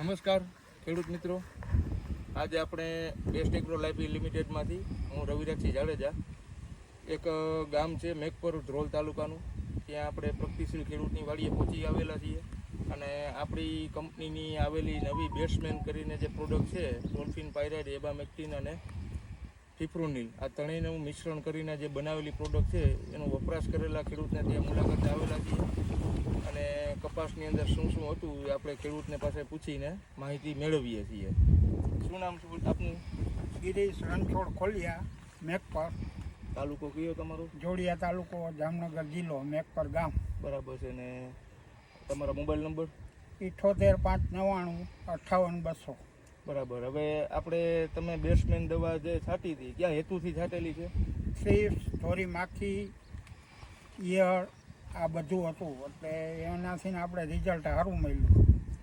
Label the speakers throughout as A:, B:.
A: નમસ્કાર, ખેડૂત મિત્રો. આજે આપણે બેસ્ટ એગ્રો લાઈફ લિમિટેડમાંથી હું રવિરાજસિંહ જાડેજા. એક ગામ છે મેઘપર ધ્રોલ તાલુકાનું. ત્યાં આપણે પ્રગતિશીલ ખેડૂતની વાડીએ પહોંચી આવેલા છીએ. અને આપણી કંપનીની આવેલી નવી બેટ્સમેન કરીને જે પ્રોડક્ટ છે ડોલ્ફિન પાયરાઇડ એબામેક્ટિન અને ટિફ્રોનિલ આ ત્રણેયનું મિશ્રણ કરીને જે બનાવેલી પ્રોડક્ટ છે એનો વપરાશ કરેલા ખેડૂતને ત્યાં મુલાકાતે આવેલા છીએ. અને કપાસની અંદર શું શું હતું એ આપણે ખેડૂતને પાસે પૂછીને માહિતી મેળવીએ છીએ. શું નામ શું આપનું?
B: ગિરીશ રણછોડ ખોલિયા મેઘપર.
A: તાલુકો કયો તમારો?
B: જોડિયા તાલુકો જામનગર જિલ્લો મેઘપર ગામ.
A: બરાબર છે. ને તમારો મોબાઈલ નંબર?
B: ઇઠોતેર પાંચ નવ્વાણું અઠ્ઠાવન બસો.
A: બરાબર. હવે આપણે તમે બેસ્ટમેન દવા જે છાંટી હતી ક્યાં હેતુથી છાંટેલી છે?
B: થ્રીપ્સ થોડી માખી ઈયળ આ બધું હતું. એટલે એનાથી આપણે રિઝલ્ટ સારું મળ્યું.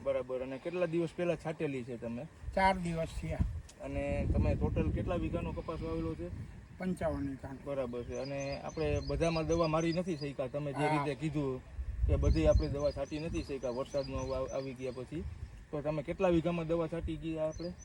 A: બરાબર. અને કેટલા દિવસ પહેલાં છાંટેલી છે તમે?
B: ચાર દિવસ થયા.
A: અને તમે ટોટલ કેટલા વીઘાનો કપાસ વાવેલો છે?
B: પંચાવન કાંડ
A: બરાબર છે. અને આપણે બધામાં દવા મારી નથી શક્યા. તમે જે રીતે કીધું કે બધી આપણે દવા છાંટી નથી શક્યા. વરસાદનો આવી ગયા પછી. તો તમે કેટલા વીઘામાં દવા છાંટી ગયા આપણે?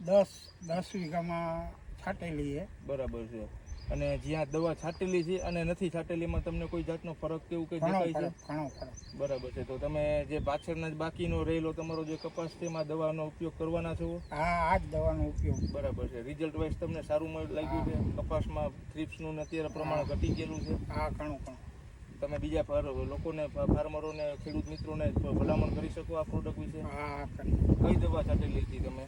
B: દસ દસ વીઘામાં છાંટેલી છે.
A: બરાબર છે. અને જ્યાં દવા છાંટેલી છે અને નથી છાંટેલીમાં તમને કોઈ જાતનો ફરક કે કઈ દેખાય છે?
B: ઘણો ફરક.
A: બરાબર છે. તો તમે જે પાછળના જ બાકીનો રહેલો તમારો જે કપાસ છે એમાં દવાનો ઉપયોગ કરવાના છો?
B: હા આ જ દવાનો ઉપયોગ.
A: બરાબર છે. રિઝલ્ટ વાઇઝ તમને સારું લાગ્યું છે? કપાસમાં થ્રીપ્સનું અત્યારે પ્રમાણ ઘટી ગયેલું છે?
B: આ ઘણું ઘણું.
A: તમે બીજા લોકોને ફાર્મરોને ખેડૂત મિત્રોને ભલામણ કરી શકો આ પ્રોડક્ટ વિશે?
B: આ
A: કઈ દવા સાથે લીધી તમે?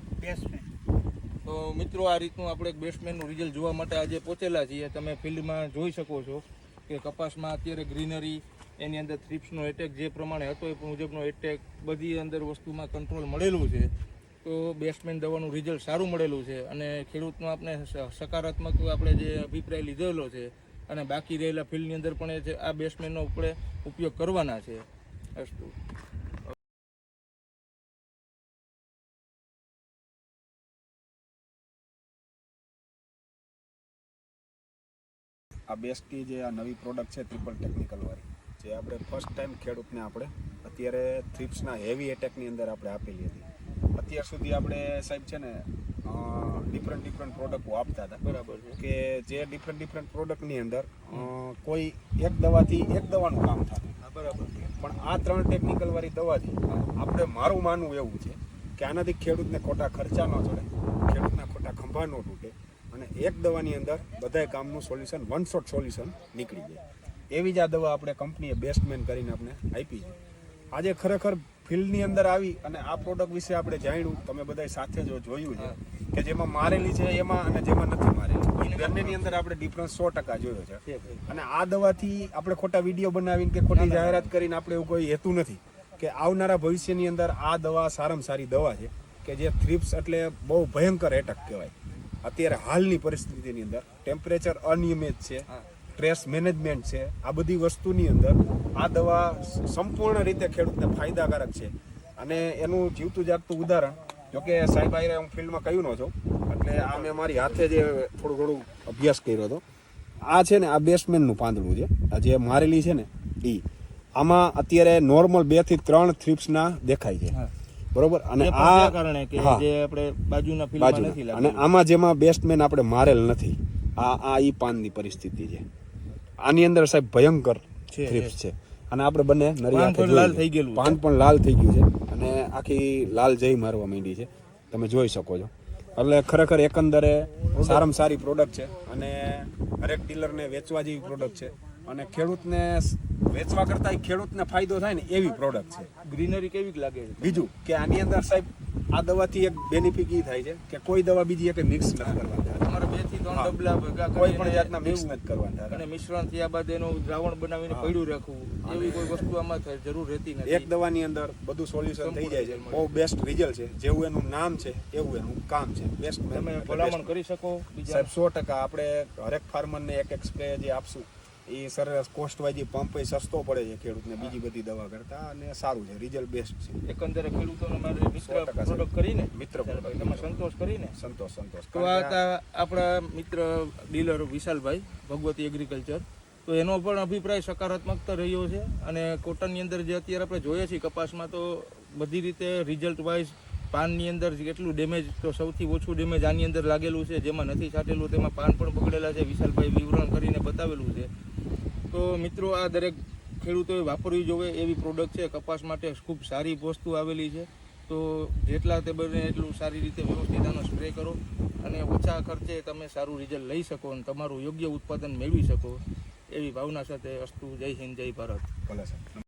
A: તો મિત્રો આ રીતનું આપણે એક બેટ્સમેનનું રિઝલ્ટ જોવા માટે આજે પહોંચેલા છીએ. તમે ફિલ્ડમાં જોઈ શકો છો કે કપાસમાં અત્યારે ગ્રીનરી એની અંદર થ્રીપ્સનો એટેક જે પ્રમાણે હતો એ મુજબનો એટેક બધી અંદર વસ્તુમાં કંટ્રોલ મળેલું છે. તો બેસ્ટમેન દવાનું રિઝલ્ટ સારું મળેલું છે. અને ખેડૂતનો આપણે સકારાત્મક આપણે જે અભિપ્રાય લીધેલો છે અને બાકી રહેલા ફિલ્ડની અંદર પણ એ આ બેટ્સમેનનો આપણે ઉપયોગ કરવાના છે. અસ્તુ
C: આ બેસ્ટની જે આ નવી પ્રોડક્ટ છે ટ્રિપલ ટેકનિકલ વાળી, જે આપણે ફર્સ્ટ ટાઈમ ખેડૂતને આપણે અત્યારે થ્રિપ્સના હેવી એટેકની અંદર આપણે આપેલી હતી. અત્યાર સુધી આપણે સાહેબ છે ને ડિફરન્ટ ડિફરન્ટ પ્રોડક્ટો આપતા હતા.
A: બરાબર છે.
C: કે જે ડિફરન્ટ ડિફરન્ટ પ્રોડક્ટની અંદર કોઈ એક દવાથી એક દવાનું કામ થતું.
A: બરાબર.
C: પણ આ ત્રણ ટેકનિકલવાળી દવાથી આપણે મારું માનવું એવું છે કે આનાથી ખેડૂતને ખોટા ખર્ચા ન ચડે ખેડૂતના ખોટા ખંભા ન તૂટે અને એક દવાની અંદર બધાય કામનું સોલ્યુશન વન શોટ સોલ્યુશન નીકળી જાય. એવી જ આ દવા આપણે કંપનીએ બેસ્ટમેન કરીને આપણે આપી છે. આજે ખરેખર ફિલ્ડની અંદર આવી અને આ પ્રોડક્ટ વિશે આપણે જાણ્યું તમે બધાય સાથે જો જોયું છે કે જેમાં મારેલી છે એમાં અને જેમાં નથી મારેલી. બંનેની અંદર આપણે ડિફરન્સ સો ટકા જોયો છે. અને આ દવાથી આપણે ખોટા વીડિયો બનાવીને કે ખોટી જાહેરાત કરીને આપણે એવું કોઈ હેતુ નથી કે આવનારા ભવિષ્યની અંદર આ દવા સારામાં સારી દવા છે કે જે થ્રિપ્સ એટલે બહુ ભયંકર એટક કહેવાય. અત્યારે હાલની પરિસ્થિતિની અંદર ટેમ્પરેચર અનિયમિત છે. સ્ટ્રેસ મેનેજમેન્ટ છે આ બધી વસ્તુની અંદર આ દવા સંપૂર્ણ રીતે ખેડૂતને ફાયદાકારક છે. અને એનું જીવતું જાગતું ઉદાહરણ જોકે સાહેબ આયરે હું ફિલ્ડમાં કહ્યું ન છું એટલે આ મેં મારી હાથે જે થોડું ઘણું અભ્યાસ કર્યો હતો. આ છે ને આ બેસ્ટમેનનું પાંદડું છે. આ જે મારેલી છે ને એ આમાં અત્યારે નોર્મલ બેથી ત્રણ થ્રીપ્સના દેખાય છે. બરોબર? અને આ
A: કારણે કે જે આપણે બાજુના ફિલ્મમાં નથી
C: અને આમાં જેમાં બેસ્ટમેન આપણે મારેલ નથી આ આ ઈ પાનની પરિસ્થિતિ છે. આની અંદર સાહેબ ભયંકર થ્રિપ્સ છે. અને આપણે બંને નરી
A: પણ લાલ થઈ ગયેલું.
C: પાન પણ લાલ થઈ ગયું છે. અને આખી લાલ જઈ મારવા માંડી છે. તમે જોઈ શકો છો. એટલે ખરેખર એકંદરે સારામાં સારી પ્રોડક્ટ છે. અને હરેક ડીલરને વેચવા જેવી પ્રોડક્ટ છે. અને ખેડૂતને વેચવા કરતાં ખેડૂતને ફાયદો થાય ને એવી પ્રોડક્ટ છે.
A: ગ્રીનરી કેવી લાગે છે?
C: બીજું કે આની અંદર સાહેબ આ દવાથી એક બેનિફિટ એ થાય છે કે કોઈ દવા બીજી એક મિક્સ નથી કરવાની.
A: તમારે બેથી ત્રણ. ડબલા ભેગા
C: કોઈ પણ જાતના મિક્સ. નથી કરવાના
A: અને મિશ્રણ થયા બાદ એનું દ્રાવણ બનાવીને પડ્યું રાખવું. એવી કોઈ વસ્તુ આમાં થાય જરૂર રહેતી
C: એક દવાની અંદર બધું સોલ્યુશન થઈ જાય છે. બહુ બેસ્ટ રિઝલ્ટ છે. જેવું એનું નામ છે એવું એનું કામ છે. બેસ્ટ
A: તમે ભલામણ કરી શકો
C: સાહેબ સો ટકા આપણે હરેક ફાર્મરને એક એક સ્પ્રે જે આપશું એ સરેરાશ કોસ્ટ વાઇઝ પંપ સસ્તો પડે છે ખેડૂતને બીજી બધી દવા કરતા અને સારું છે રિઝલ્ટ બેસ્ટ છે.
A: એકંદરે ખેડૂતોને મારે મિત્ર પ્રોડક્ટ કરીને
C: મિત્ર.
A: તમે સંતોષ કરીને.
C: સંતોષ સંતોષ.
A: તો આ આપણા મિત્ર ડીલર વિશાલભાઈ ભગવતી એગ્રીકલ્ચર તો એનો પણ અભિપ્રાય સકારાત્મકતા રહ્યો છે અને કોટનની અંદર જે અત્યારે આપણે જોઈએ છીએ કપાસમાં તો બધી રીતે રિઝલ્ટ વાઇઝ પાનની અંદર કેટલું ડેમેજ તો સૌથી ઓછું ડેમેજ આની અંદર લાગેલું છે જેમાં નથી છાંટેલું તેમાં પાન પણ બગડેલા છે. વિશાલભાઈ વિવરણ કરીને બતાવેલું છે. તો મિત્રો આ દરેક ખેડૂતોએ વાપરવી જોવે એવી પ્રોડક્ટ છે. કપાસ માટે ખૂબ સારી વસ્તુ આવેલી છે. તો જેટલા તે બને એટલું સારી રીતે વ્યવસ્થિત આનો સ્પ્રે કરો અને ઓછા ખર્ચે તમે સારું રિઝલ્ટ લઈ શકો અને તમારું યોગ્ય ઉત્પાદન મેળવી શકો એવી ભાવના સાથે અસ્તુ જય હિન્દ, જય ભારત.
C: ભલે સાહેબ.